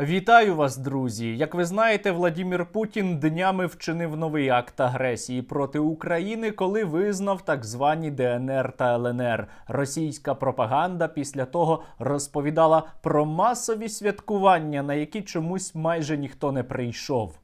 Вітаю вас, друзі! Як ви знаєте, Владімір Путін днями вчинив новий акт агресії проти України, коли визнав так звані ДНР та ЛНР. Російська пропаганда після того розповідала про масові святкування, на які чомусь майже ніхто не прийшов.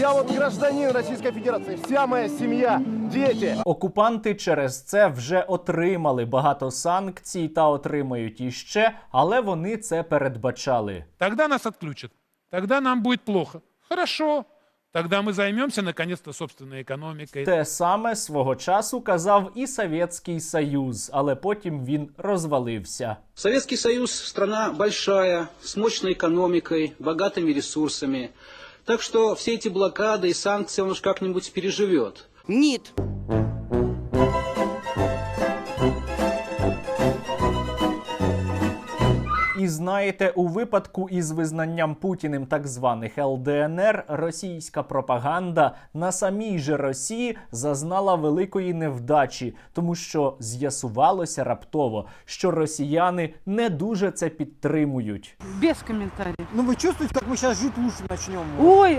Я вот гражданин Российской Федерации, вся моя семья, дети. Окупанти через це вже отримали багато санкцій та отримають іще, але вони це передбачали. Тогда нас отключат. Тогда нам будет плохо. Хорошо. Тогда мы займемся наконец-то собственной экономикой. Те саме свого часу казав і Совєтський Союз, але потім він розвалився. Советский Союз – страна большая, с мощной экономикой, богатыми ресурсами. Так что все эти блокады и санкции он уж как-нибудь переживет. Нет. І знаєте, у випадку із визнанням Путіним так званих ЛДНР російська пропаганда на самій же Росії зазнала великої невдачі, тому що з'ясувалося раптово, що росіяни не дуже це підтримують. Без комментариев. Ну вы чувствуете, как мы сейчас жить лучше начнем? Ой,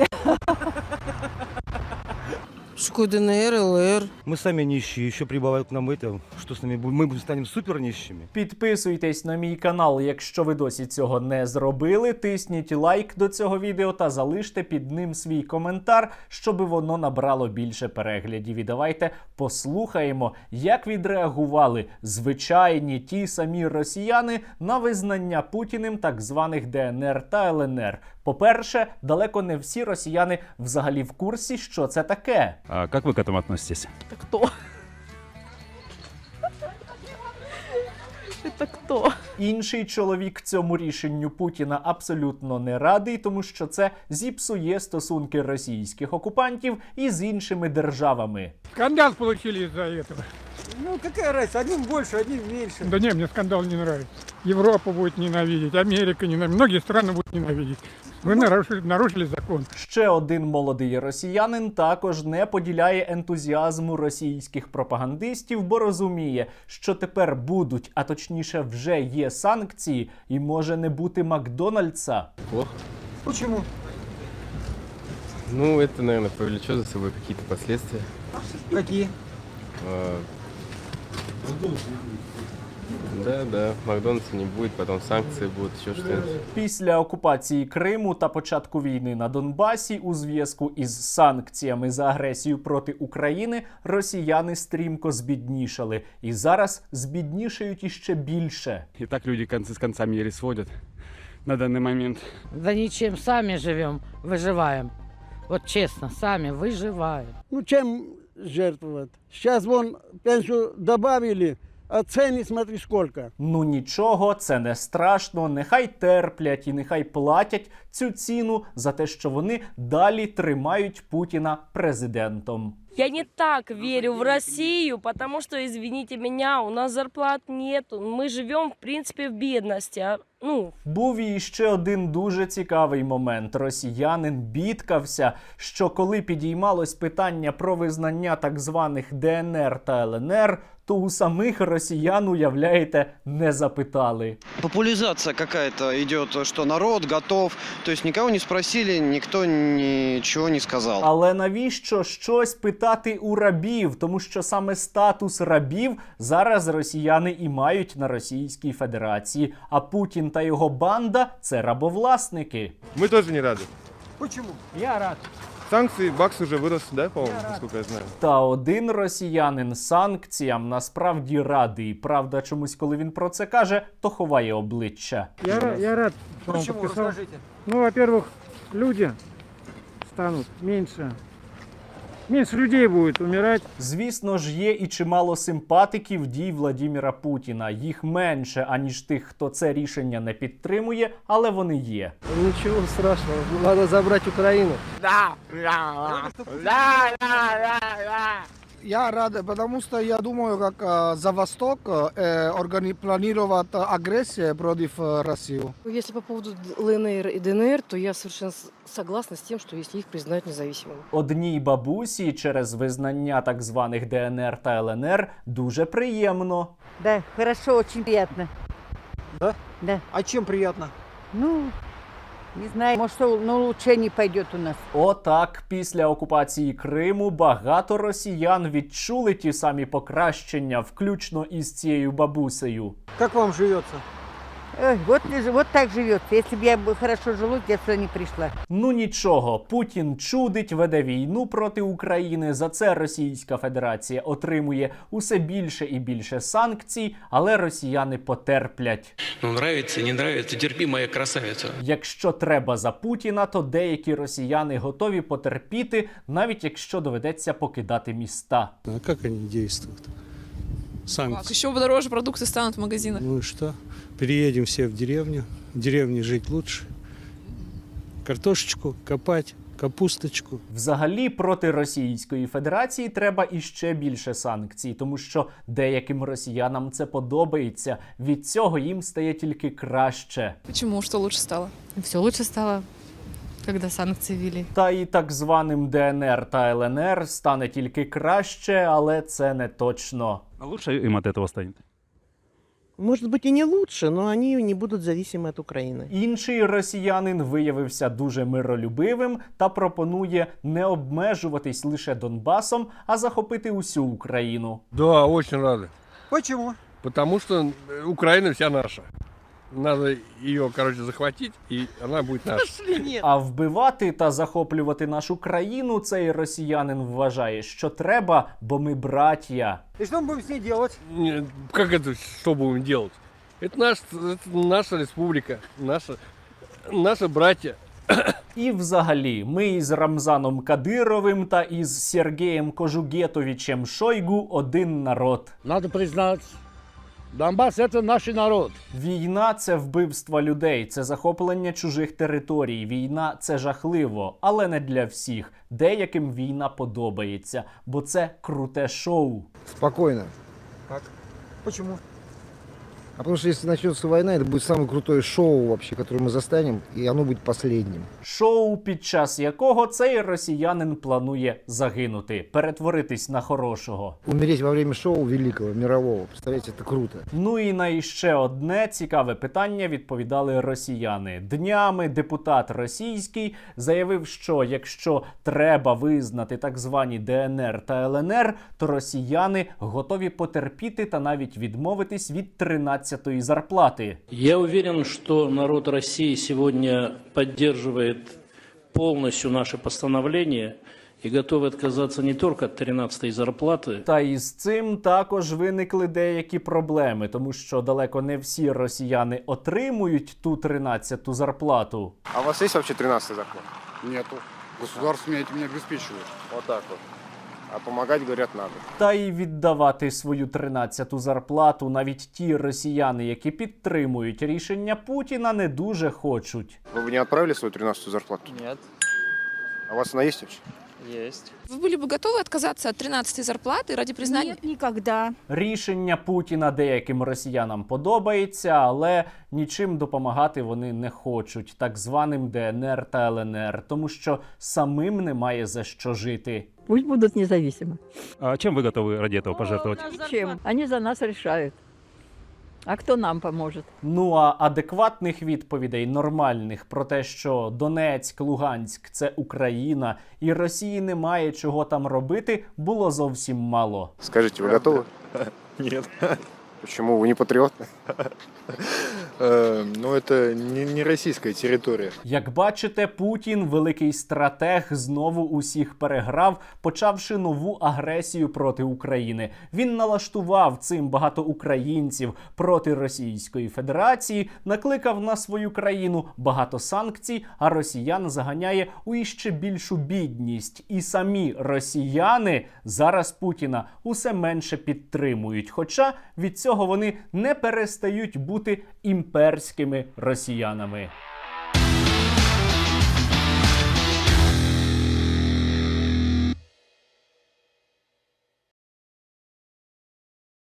ДНР, ЛР? Мы сами нищие, еще прибавят к нам это, что с нами будет? Мы будем- станем супер нищими. Підписуйтесь на мій канал, якщо ви досі цього не зробили. Тисніть лайк до цього відео та залиште під ним свій коментар, щоб воно набрало більше переглядів. І давайте послухаємо, як відреагували звичайні ті самі росіяни на визнання Путіним так званих ДНР та ЛНР. По-перше, далеко не всі росіяни взагалі в курсі, що це таке. А как вы к этому относитесь? это кто? Это кто? Інший чоловік цьому рішенню Путіна абсолютно не радий, тому що це зіпсує стосунки російських окупантів із іншими державами. Скандал получили из-за этого. Ну какая разница, одним больше, одним меньше. Да не, мне скандал не нравится. Европа будет ненавидеть, Америка ненавидеть, многие страны будут ненавидеть. Вы нарушили, нарушили закон. Ще один молодий росіянин також не поділяє ентузіазму російських пропагандистів, бо розуміє, що тепер будуть, а точніше, вже є санкції, і може не бути Макдональдса. Почему? Ну, это, наверное, повлечет за собой какие-то последствия. Какие? А, Да, да, Макдональдса не будет, потом санкции будут, еще что-нибудь. Після окупації Криму та початку війни на Донбасі у зв'язку із санкціями за агресію проти України росіяни стрімко збіднішали і зараз збіднішають іще більше. И так люди концы с концами еле сводят на данный момент. Да ничем, сами живем, выживаем. Вот честно, сами выживаем. Ну чем жертвовать? Сейчас вон пенсию добавили, а це не смотри сколько. Ну нічого, це не страшно. Нехай терплять і нехай платять цю ціну за те, що вони далі тримають Путіна президентом. Я не так верю в Россию, потому что, извините меня, у нас зарплат нету. Мы живем, в принципе, в бедности. а, Ну, Був і ще один дуже цікавий момент. Росіянин бідкався, що коли підіймалось питання про визнання так званих ДНР та ЛНР, то у самих росіян, уявляєте, не запитали. Популяризация какая-то идет, что народ готов. То есть никого не спросили, никто ничего не сказал. Але навіщо щось питати у рабів? Тому що саме статус рабів зараз росіяни і мають на Російській Федерації. А Путін та його банда це рабовласники. Мы тоже не рады. Почему? Я рад. Санкции, бакс уже вырос, да, по-моему, насколько я знаю. Та один росіянин санкціям насправді радий. Правда, чомусь, коли він про це каже, то ховає обличчя. Я, ра- я рад, что он Почему? подписал. Расскажите. Ну, во-первых, люди станут меньше. Меньше людей будет умирать. Звісно ж, є і чимало симпатиків дій Владіміра Путіна. Їх менше аніж тих, хто це рішення не підтримує, але вони є. Нічого страшного, надо забрать Украину Я рад, потому что я думаю, как э, за Восток э, органи- планировать агрессию против э, России. если по поводу ЛНР и ДНР, то я совершенно с- согласна с тем, что если их признают независимыми. Одній бабусі через визнання так званих ДНР та ЛНР дуже приємно. Да, хорошо, очень приятно. Да? Да. А чем приятно? Ну, не знаю, може, на улучшення пойдет у нас. Отак, після окупації Криму багато росіян відчули ті самі покращення, включно із цією бабусею. Как вам живется? Ой, вот, и ж- вот так живется. Если бы я бы хорошо жилось, я сюда не пришла. Ну нічого, Путін чудить, веде війну проти України. За це Російська Федерація отримує усе більше і більше санкцій, але росіяни потерплять. Ну, нравится, не нравится, терпи, моя красавица. Якщо треба за Путіна, то деякі росіяни готові потерпіти, навіть якщо доведеться покидати міста. А как они действуют? Санкции. Еще дороже продукты станут в магазинах. Ну и что? Переедем все в деревню. В деревне жить лучше. Картошечку копать, капусточку. Взагалі проти Російської Федерації треба іще більше санкцій, тому що деяким росіянам це подобається. Від цього їм стає тільки краще. Почему? Что лучше стало? Все лучше стало, когда санкции ввели. Та і так званим ДНР та ЛНР стане тільки краще, але це не точно. А лучше им от этого станет? Может быть и не лучше, но они не будут зависимы от Украины. Інший росіянин виявився дуже миролюбивим та пропонує не обмежуватись лише Донбасом, а захопити усю Україну. Да, очень рады. Почему? Потому что э, Украина вся наша. Надо ее, короче, захватить, и она будет наша. Пошли, нет. А вбивати та захоплювати нашу країну цей росіянин вважає, що треба, бо ми браття. И что мы будем с ней делать? Не, Как это, что будем делать? Это, наш, это наша республика, наша, наши братья. І взагалі, ми із Рамзаном Кадировим та із Сергієм Кожугетовичем Шойгу один народ. Надо признать, Донбасс це наш народ. Війна це вбивство людей, це захоплення чужих територій. Війна це жахливо, але не для всіх. Деяким війна подобається, бо це круте шоу. Спокійно. Так. Почему? А потому что если начнется война, это будет самое крутое шоу вообще, которое мы застанем, и оно будет последним. Шоу, під час якого цей росіянин планує загинути, перетворитись на хорошого. Умереть во время шоу великого, мирового. Представляете, это круто. Ну і на іще одне цікаве питання відповідали росіяни. Днями депутат російський заявив, що якщо треба визнати так звані ДНР та ЛНР, то росіяни готові потерпіти та навіть відмовитись від 13-ї зарплати. Я уверен, что народ России сегодня поддерживает полностью наше постановление и готовы отказаться не только от 13-й зарплаты, Та із цим також виникли деякі проблеми, тому що далеко не всі росіяни отримують ту 13-ту зарплату. А у вас есть вообще 13 зарплата? Нету. Государство меня этим не обеспечивает. А допомагати, говорять, надо. Та й віддавати свою 13-ту зарплату навіть ті росіяни, які підтримують рішення Путіна, не дуже хочуть. Ви б не відправили свою 13-ту зарплату? Ні. А у вас вона є? Есть. Вы были бы готовы отказаться от 13 зарплаты ради признания? никогда. Рішення Путіна деяким росіянам подобається, але нічим допомагати вони не хочуть, так званим ДНР та ЛНР, тому що самим немає за що жити. Пусть будут независимы. А чем вы готовы ради этого пожертвовать? Чем? Они за нас решают. А хто нам поможет? Ну а адекватних відповідей нормальних про те, що Донецьк, Луганськ це Україна, і Росії немає чого там робити, було зовсім мало. Скажіть, ви готові? Нет. Почему? Вы не патриот? Ну, это не российская территория. Як бачите, Путін, великий стратег, знову усіх переграв, почавши нову агресію проти України. Він налаштував цим багато українців проти Російської Федерації, накликав на свою країну багато санкцій, а росіян заганяє у іще більшу бідність. І самі росіяни зараз Путіна усе менше підтримують. Хоча від цього вони не перестають бути імперськими росіянами.